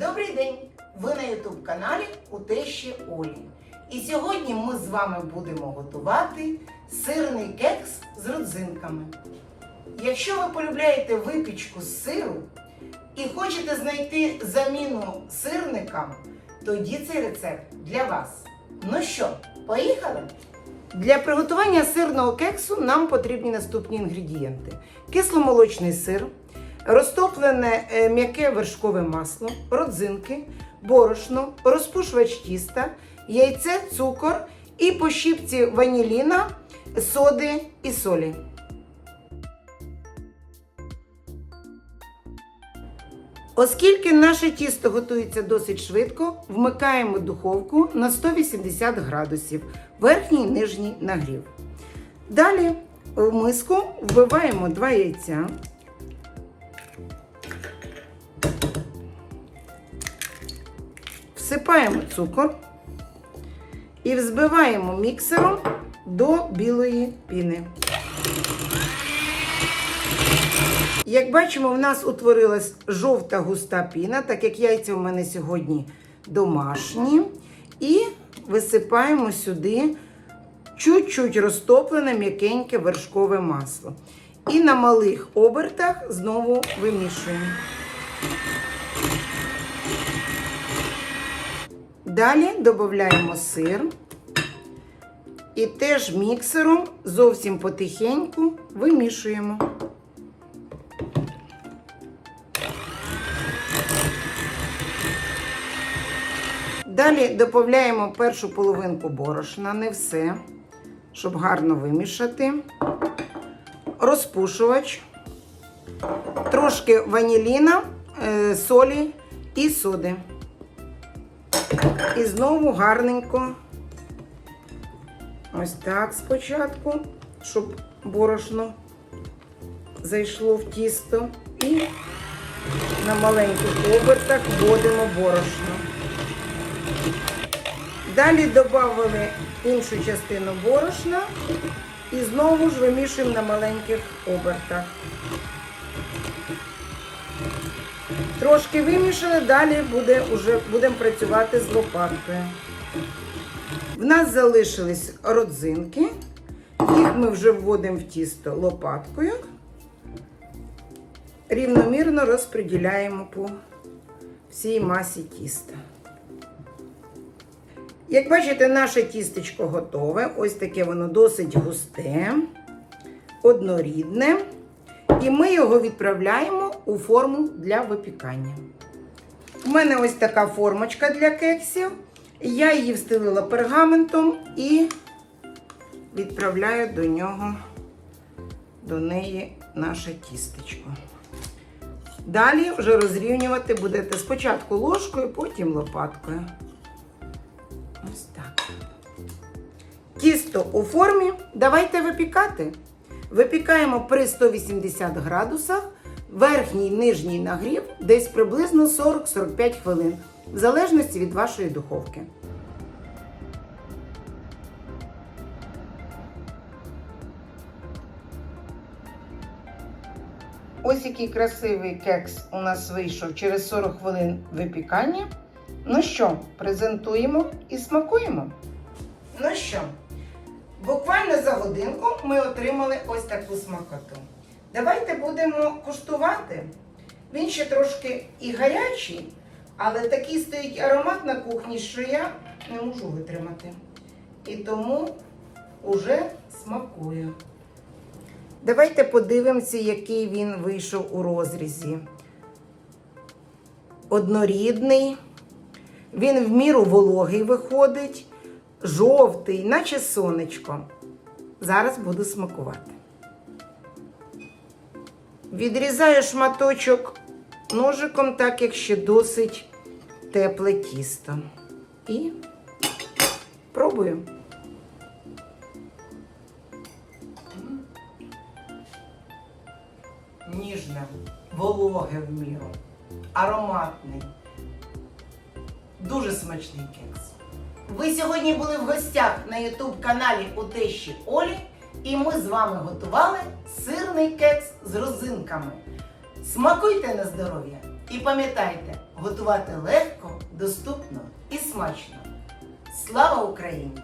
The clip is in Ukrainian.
Добрий день! Ви на Ютуб каналі у тещі Олі. І сьогодні ми з вами будемо готувати сирний кекс з родзинками. Якщо ви полюбляєте випічку з сиру і хочете знайти заміну сирникам, тоді цей рецепт для вас. Ну що, поїхали? Для приготування сирного кексу нам потрібні наступні інгредієнти: кисломолочний сир, розтоплене е, м'яке вершкове масло, родзинки, борошно, розпушувач тіста, яйце, цукор і по щіпці ваніліна, соди і солі. Оскільки наше тісто готується досить швидко, вмикаємо духовку на 180 градусів, верхній і нижній нагрів. Далі в миску вбиваємо 2 яйця. Всипаємо цукор і взбиваємо міксером до білої піни. Як бачимо, в нас утворилась жовта густа піна, так як яйця у мене сьогодні домашні. І висипаємо сюди чуть-чуть розтоплене м'якеньке вершкове масло. І на малих обертах знову вимішуємо. Далі додаємо сир. І теж міксером зовсім потихеньку вимішуємо. Далі додаємо першу половинку борошна, не все, щоб гарно вимішати. Розпушувач, трошки ваніліна, е, солі і соди. І знову гарненько, ось так спочатку, щоб борошно зайшло в тісто. І на маленьких обертах вводимо борошно. Далі додали іншу частину борошна і знову ж вимішуємо на маленьких обертах. Трошки вимішали, далі буде, уже, будемо працювати з лопаткою. В нас залишились родзинки. Їх ми вже вводимо в тісто лопаткою. Рівномірно розподіляємо по всій масі тіста. Як бачите, наше тістечко готове. Ось таке воно досить густе, однорідне. І ми його відправляємо у форму для випікання. У мене ось така формочка для кексів. Я її встелила пергаментом і відправляю до нього, до неї наше тістечко. Далі вже розрівнювати будете спочатку ложкою, потім лопаткою. Ось так. Тісто у формі. Давайте випікати. Випікаємо при 180 градусах, верхній нижній нагрів десь приблизно 40-45 хвилин, в залежності від вашої духовки. Ось який красивий кекс у нас вийшов через 40 хвилин випікання. Ну що, презентуємо і смакуємо. Ну що, буквально за годинку ми отримали ось таку смакоту. Давайте будемо куштувати. Він ще трошки і гарячий, але такий стоїть аромат на кухні, що я не можу витримати. І тому уже смакую. Давайте подивимося, який він вийшов у розрізі. Однорідний. Він в міру вологий виходить, жовтий, наче сонечко. Зараз буду смакувати. Відрізаю шматочок ножиком, так як ще досить тепле тісто. І пробую. Ніжне, вологе в міру, ароматний. Дуже смачний кекс. Ви сьогодні були в гостях на ютуб каналі у тещі Олі, і ми з вами готували сирний кекс з розинками. Смакуйте на здоров'я! І пам'ятайте, готувати легко, доступно і смачно. Слава Україні!